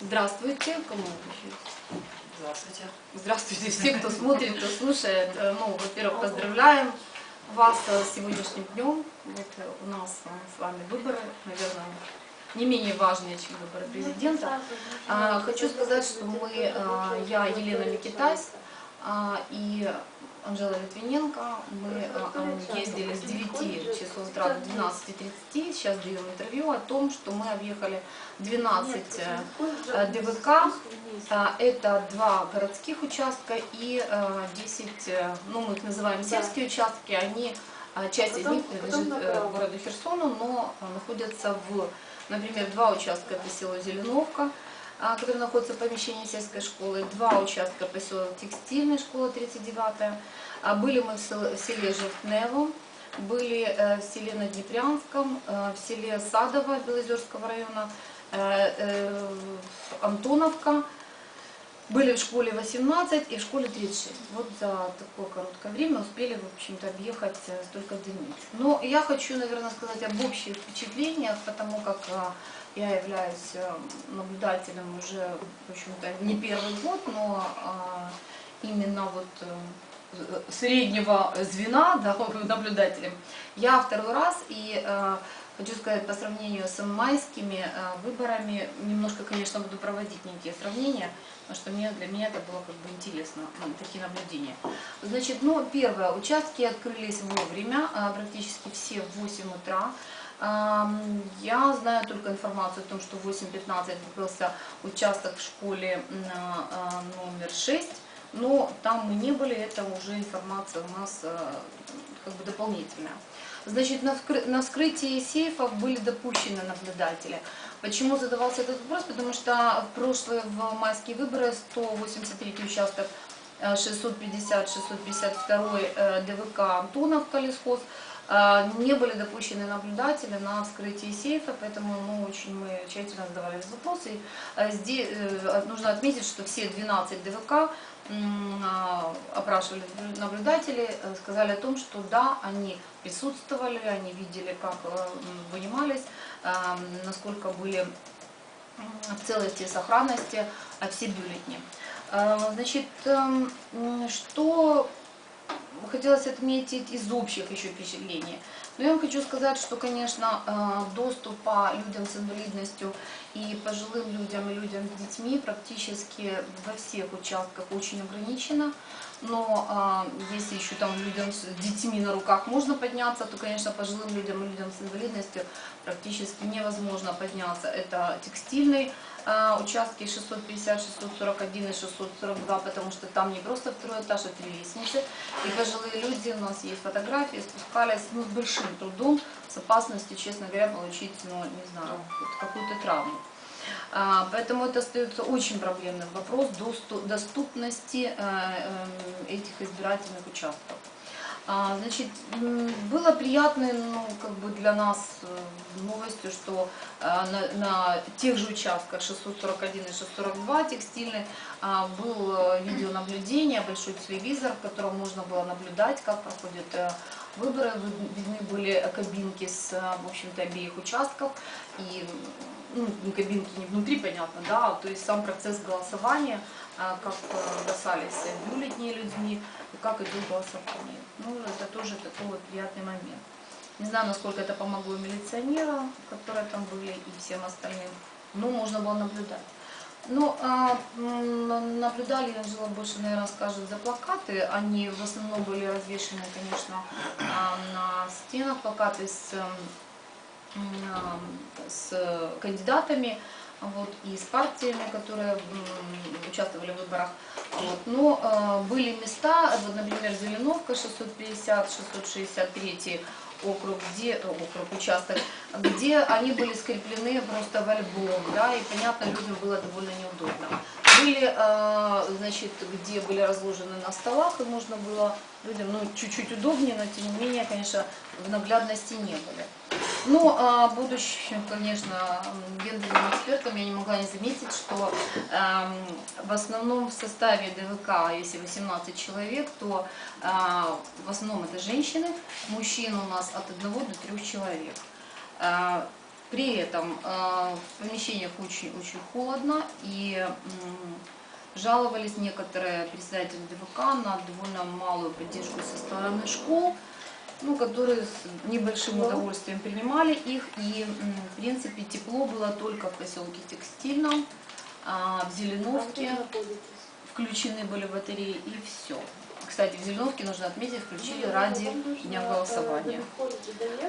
Здравствуйте, кому обращаюсь? Здравствуйте. Здравствуйте все, кто смотрит, кто слушает. Э, Ну, во-первых, поздравляем вас с сегодняшним днем. Вот э, у нас э, с вами выборы, наверное, не менее важные, чем выборы президента. А, Хочу сказать, что мы, э, я Елена Микитась а, и Анжела Литвиненко, мы э, ездили с 9 часов утра до 12.30, сейчас даем интервью о том, что мы объехали 12 э, ДВК, А, Это два городских участка и э, 10, э, ну мы их называем сельские участки, они, э, часть из них принадлежит э, городу Херсону, но э, находятся в, например, два участка. Это село Зеленовка, а, который находится в помещении сельской школы, два участка поселок Текстильной, школа 39 а Были мы в сел- в селе Жертнево, были э, в селе Наднепрянском, э, в селе Садово Белозерского района, э, э, Антоновка, были в школе 18 и в школе 36. Вот за такое короткое время успели, в общем-то, объехать э, столько единиц. Но я хочу, наверное, сказать об общих впечатлениях, потому как э, я являюсь э, наблюдателем уже, в общем-то, не первый год, но э, именно вот э, среднего звена, да, наблюдателем. Я второй раз и э, Хочу сказать, по сравнению с майскими выборами, немножко, конечно, буду проводить некие сравнения, потому что мне, для меня это было как бы интересно, ну, такие наблюдения. Значит, ну, первое, участки открылись вовремя, а, практически все в 8 утра. Я знаю только информацию о том, что в 8.15 открылся участок в школе а, номер 6, но там мы не были, это уже информация у нас а, как бы дополнительная. Значит, на, вскры- на вскрытии сейфов были допущены наблюдатели. Почему задавался этот вопрос? Потому что в прошлые, в майские выборы, 183 участок, э, 650-652 э, ДВК Антоновка лесхоз, э, не были допущены наблюдатели на вскрытии сейфа, поэтому ну, очень мы тщательно задавали этот вопрос. И э, здесь нужно отметить, что все 12 ДВК а, опрашивали наблюдатели, э, сказали о том, что да, они присутствовали, они видели, как э, вынимались, насколько были в целости и сохранности все бюллетени. Э, Значит, эм, что хотелось отметить из общих еще впечатлений. Но я вам хочу сказать, что, конечно, э, доступ по людям с инвалидностью и пожилым людям, и людям с детьми практически во всех участках очень ограничено. Но а, если еще там людям с детьми на руках можно подняться, то, конечно, пожилым людям и людям с инвалидностью практически невозможно подняться. Это текстильный участки 650, 641 и 642, потому что там не просто второй этаж, а три лестницы. И пожилые люди, у нас есть фотографии, спускались ну, с большим трудом, с опасностью, честно говоря, получить, ну, не знаю, какую-то травму. А, Поэтому это остается очень проблемным вопрос досту- доступности э, эм, этих избирательных участков. А, Значит, было приятной, ну, как бы для нас э, новостью, что э, на, на тех же участках 641 и 642 текстильный а, был э, видеонаблюдение, большой телевизор, в котором можно было наблюдать, как проходят выборы. Вы- Видны были кабинки с, в общем-то, обеих участков. И ну, кабинки не внутри, понятно, да, то есть сам процесс голосования, как бросались бюллетени людьми как идет голосование. Ну, это тоже такой вот приятный момент. Не знаю, насколько это помогло милиционерам, которые там были, и всем остальным, но можно было наблюдать. Ну, а, наблюдали, Анжела больше, наверное, скажет за плакаты. Они в основном были развешены, конечно, а, на стенах плакаты с м, с кандидатами вот, и с партиями, которые участвовали в выборах. Вот. Но э, были места, вот, например, Зеленовка 650-663 округ, где, э, округ, участок, где они были скреплены просто в альбом, да, и понятно, людям было довольно неудобно. Были, э, значит, где были разложены на столах, и можно было людям, ну, чуть-чуть удобнее, но тем не менее, конечно, в наглядности не были. Ну, а, будучи, конечно, гендерным экспертом, я не могла не заметить, что эм, в основном в составе ДВК, если 18 человек, то а, в основном это женщины, мужчин у нас от 1 до 3 человек. А, При этом э, в помещениях очень-очень холодно, и жаловались некоторые председатели ДВК на довольно малую поддержку со стороны школ, ну, которые с небольшим удовольствием принимали их, и, в принципе, тепло было только в поселке Текстильном, а в Зеленовке включены были батареи, и все. Кстати, в Зеленовке, нужно отметить, включили ради дня голосования.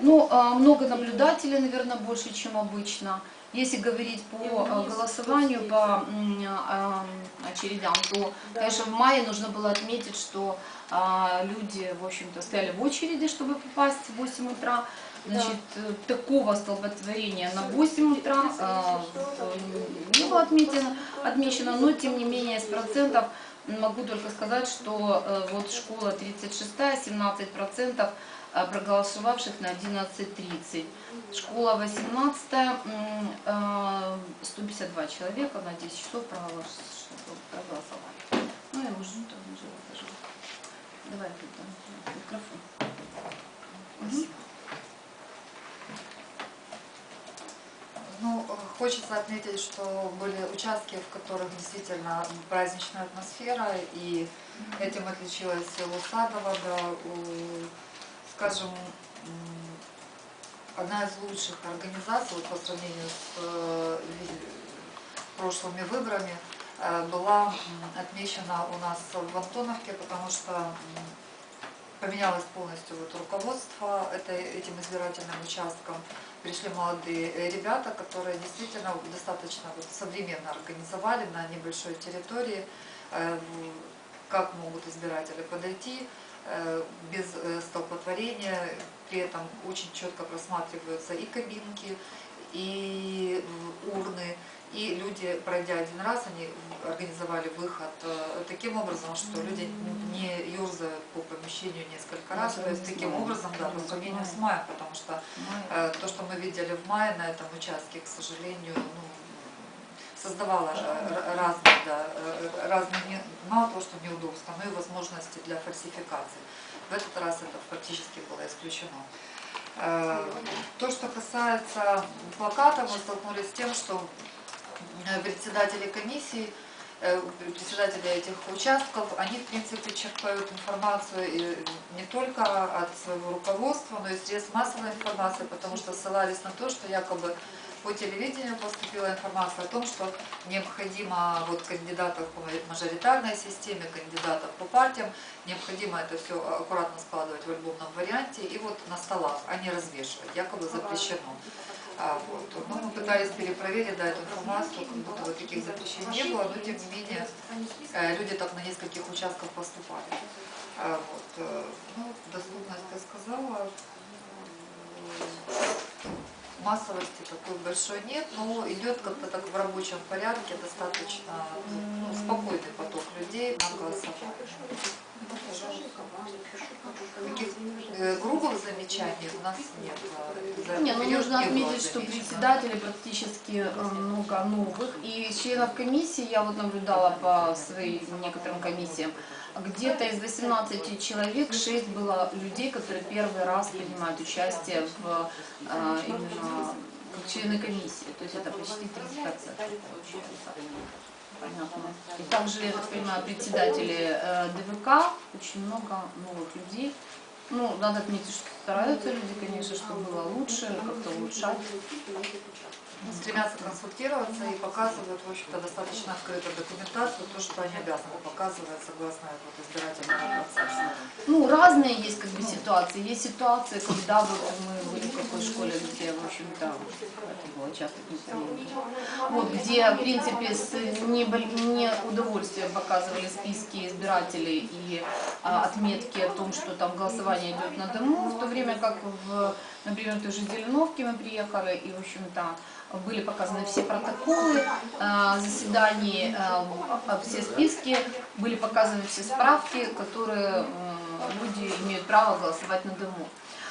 Ну, а, много наблюдателей, наверное, больше, чем обычно. Если говорить по а, голосованию, по а, очередям, то, конечно, в мае нужно было отметить, что а, люди, в общем-то, стояли в очереди, чтобы попасть в 8 утра. Значит, э, такого столпотворения на 8 утра а, не было отмечено, отмечено, но тем не менее из процентов могу только сказать, что э, вот школа 36, 17 процентов э, проголосовавших на 11.30. Школа 18, м, э, 152 человека на 10 часов проголос- проголосовали. Ну, я уже там уже расскажу. Давай, Люда, микрофон. Мгм. Ну, хочется отметить, что были участки, в которых действительно праздничная атмосфера, и этим отличилось село Садово, да, скажем, одна из лучших организаций вот, по сравнению с э, прошлыми выборами э, была отмечена у нас в Антоновке, потому что поменялось полностью вот руководство этой, этим избирательным участком. Пришли молодые ребята, которые действительно достаточно вот современно организовали на небольшой территории, э, как могут избиратели подойти без э, столпотворения. При этом очень четко просматриваются и кабинки, и урны, и люди, пройдя один раз, они организовали выход э, таким образом, что люди не юрзают по помещению несколько раз. То есть таким образом, да, по сравнению с маем, потому что. Э, То, что мы видели в мае на этом участке, к сожалению, ну, создавало э, разные, да, э, разные, не- мало того, что неудобства, но и возможности для фальсификации. В этот раз это практически было исключено. Э, То, что касается плаката, мы столкнулись с тем, что э, председатели комиссий, э, председатели этих участков, они, в принципе, черпают информацию не только от своего руководства, но и средств массовой информации, потому что ссылались на то, что якобы по телевидению поступила информация о том, что необходимо вот кандидатов по мажоритарной системе, кандидатов по партиям, необходимо это все аккуратно складывать в альбомном варианте и вот на столах, а не развешивать, якобы запрещено. А, вот. Ну, мы пытались перепроверить да, эту информацию, как будто бы таких запрещений не было, но тем не менее э, люди так на нескольких участках поступали. А, вот. э, Ну, доступность я сказала. Массовости такой большой нет, но идет как-то так в рабочем порядке достаточно ну, спокойный поток людей на голосование. Таких э, грубых замечаний у нас нет. э, Не, этот ну нужно отметить, что замечено. председателей практически э, много новых. И членов комиссии, я вот наблюдала по своим некоторым комиссиям, где-то из 18 человек 6 было людей, которые первый раз принимают участие в э, именно члены комиссии. То есть это почти 30% получается. Понятно. И также, я так понимаю, председатели э, ДВК, очень много новых людей. Ну, надо отметить, что стараются люди, конечно, чтобы было лучше, как-то улучшать. стремятся консультироваться и показывают, в общем-то, достаточно открытую документацию, то, что они обязаны показывать согласно вот, избирательному процессу. Ну, разные есть как бы ситуации. Есть ситуации, когда вот мы были в такой школе, где, в было часто вот, где, в принципе, с неудовольствием показывали списки избирателей и а, отметки о том, что там голосование идет на дому, в то время как, в, например, в той же Зеленовке мы приехали, и, в общем-то, были показаны все протоколы а, заседаний, а, все списки, были показаны все справки, которые м, люди имеют право голосовать на дому.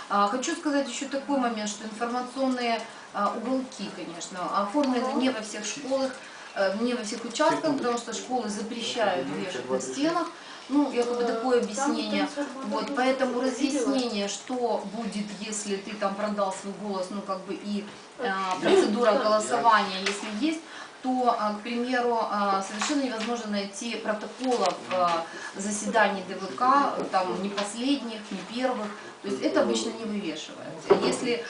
А, Хочу сказать еще такой момент, что информационные а, уголки, конечно, оформлены не во всех школах, э, не во всех участках, потому что школы запрещают вешать на стенах. Ну, якобы Э, такое объяснение. Вот, поэтому разъяснение, что будет, если ты там продал свой голос, ну как бы и а, Э, процедура голосования, если есть, то, а, к примеру, а, совершенно невозможно найти протоколов а, заседаний ДВК, там не последних, не первых, то есть это обычно не вывешивается. Если,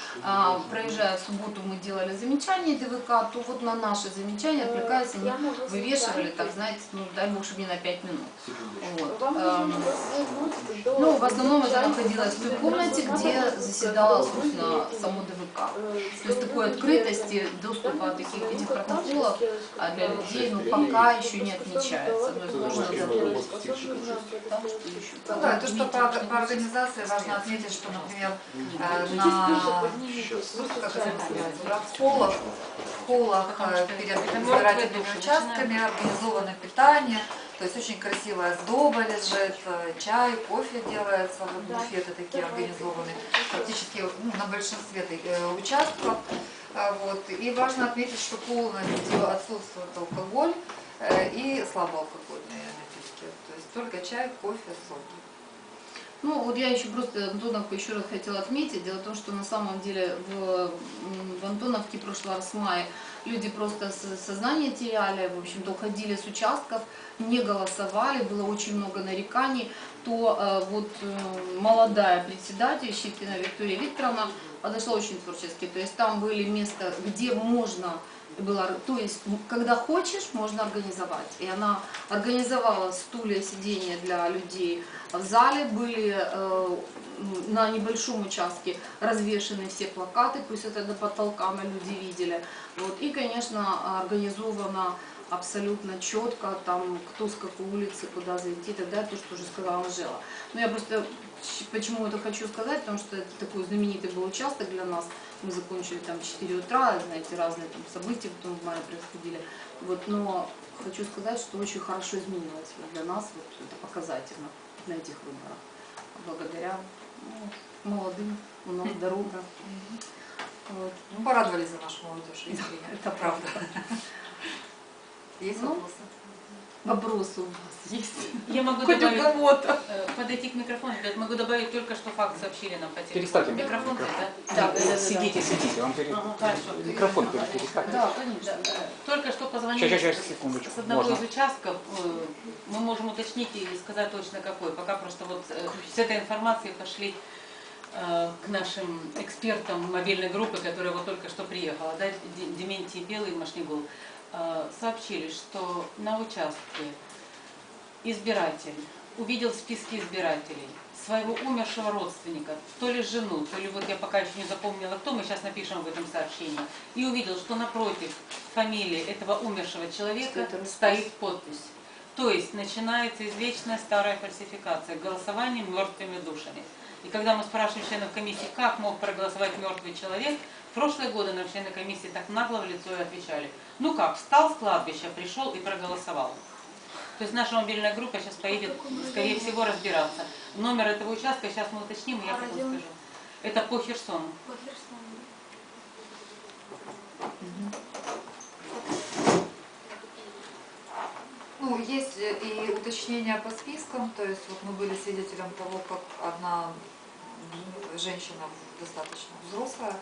проезжая в субботу, мы делали замечание ДВК, то вот на наши замечания отвлекаются, они вывешивали, так знаете, ну дай бог, чтобы не на 5 минут. Вот. Эм, ну, в основном это находилось в той комнате, где заседала, собственно, само ДВК. То есть такой открытости, доступа таких этих протоколов а для людей, ну, пока еще не отмечается. Но это можно задуматься. Там что еще? Ну да, то, что по, по организации важно отметить, что, например, э, на в холлах, в холлах э, перед избирательными участками организовано питание, то есть очень красивая сдоба лежит, э, чай, кофе делается, вот буфеты такие организованы практически ну, на большинстве э, участков. А, Вот. И важно отметить, что полностью отсутствует алкоголь э, и слабоалкогольные напитки. То есть только чай, кофе, соки. Ну, вот я еще просто Антоновку еще раз хотела отметить. Дело в том, что на самом деле в, в Антоновке прошлый раз в мае люди просто со- сознание теряли, в общем-то, уходили с участков, не голосовали, было очень много нареканий, то э, вот э, молодая председатель Щипкина Виктория Викторовна подошла очень творчески. То есть там были места, где можно было, то есть когда хочешь, можно организовать. И она организовала стулья, сиденья для людей в зале, были э, на небольшом участке развешены все плакаты, пусть это до потолка мы люди видели. Вот. И, конечно, организовано абсолютно четко, там, кто с какой улицы, куда зайти, далее, то, что уже сказала Анжела. Но я просто почему это хочу сказать, потому что это такой знаменитый был участок для нас. Мы закончили там в 4 утра, знаете, разные там события потом в мае происходили. Вот, но хочу сказать, что очень хорошо изменилось вот для нас, вот это показательно на этих выборах. Благодаря ну, молодым, у нас дорога. Вот. Ну, порадовались за нашу молодежь, искренне. Это правда. Есть Ну, вопросы? Вопросы у вас есть? Я могу Хоть у добавить, кого-то. э, подойти к микрофону, ребят, могу добавить только что факт сообщили нам по телефону. Переставьте микрофон. микрофон. да? Да, да, да, да. Сидите, сидите, вам пере... Ага, хорошо. микрофон пере- переставьте. Да, конечно. Только что позвонили Сейчас, сейчас, секундочку. с одного Можно. из участков. э, Мы можем уточнить и сказать точно какой. Пока просто вот э, с этой информацией пошли к нашим экспертам мобильной группы, которая вот только что приехала, да, Дементий Белый, Машнигул, э, сообщили, что на участке избиратель увидел списки избирателей своего умершего родственника, то ли жену, то ли вот я пока еще не запомнила кто, мы сейчас напишем в этом сообщении, и увидел, что напротив фамилии этого умершего человека стоит подпись. То есть начинается извечная старая фальсификация, голосование мертвыми душами. И когда мы спрашиваем членов комиссии, как мог проголосовать мертвый человек, в прошлые годы нам члены комиссии так нагло в лицо и отвечали, ну как, встал с кладбища, пришел и проголосовал. То есть наша мобильная группа сейчас поедет, скорее всего, разбираться. Номер этого участка сейчас мы уточним, и я А потом скажу. Это по Херсону. Ну, есть э, и уточнения по спискам, то есть вот мы были свидетелем того, как одна женщина достаточно взрослая,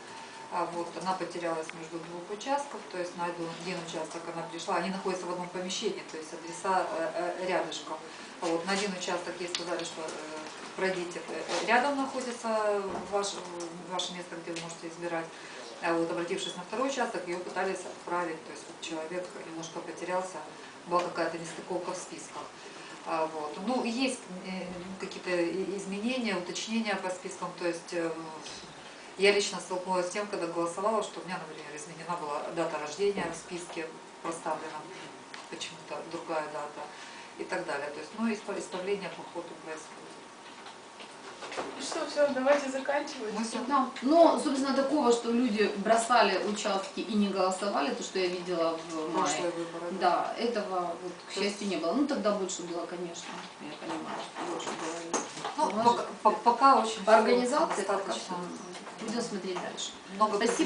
вот она потерялась между двух участков, то есть на один участок она пришла, они находятся в одном помещении, то есть адреса э, э, рядышком. А вот на один участок ей сказали, что э, пройдите, рядом находится ваше, ваше место, где вы можете избирать. А вот обратившись на второй участок, ее пытались отправить, то есть вот человек немножко потерялся, была какая-то нестыковка в списках. А, Вот. Ну, есть какие-то изменения, уточнения по спискам. То есть я лично столкнулась с тем, когда голосовала, что у меня, например, изменена была дата рождения в списке проставлена, почему-то другая дата и так далее. То есть, ну, исп- исправление по ходу происходит. Что, все, давайте заканчивать. Да. Но, собственно, такого, что люди бросали участки и не голосовали, то, что я видела в мае, прошлые выборы. да, этого, вот, к счастью, не было. Ну, тогда больше было, конечно, я понимаю, что больше было. Ну, Может, пока, по- пока очень По организации пока достаточно. что будем смотреть дальше. Спасибо.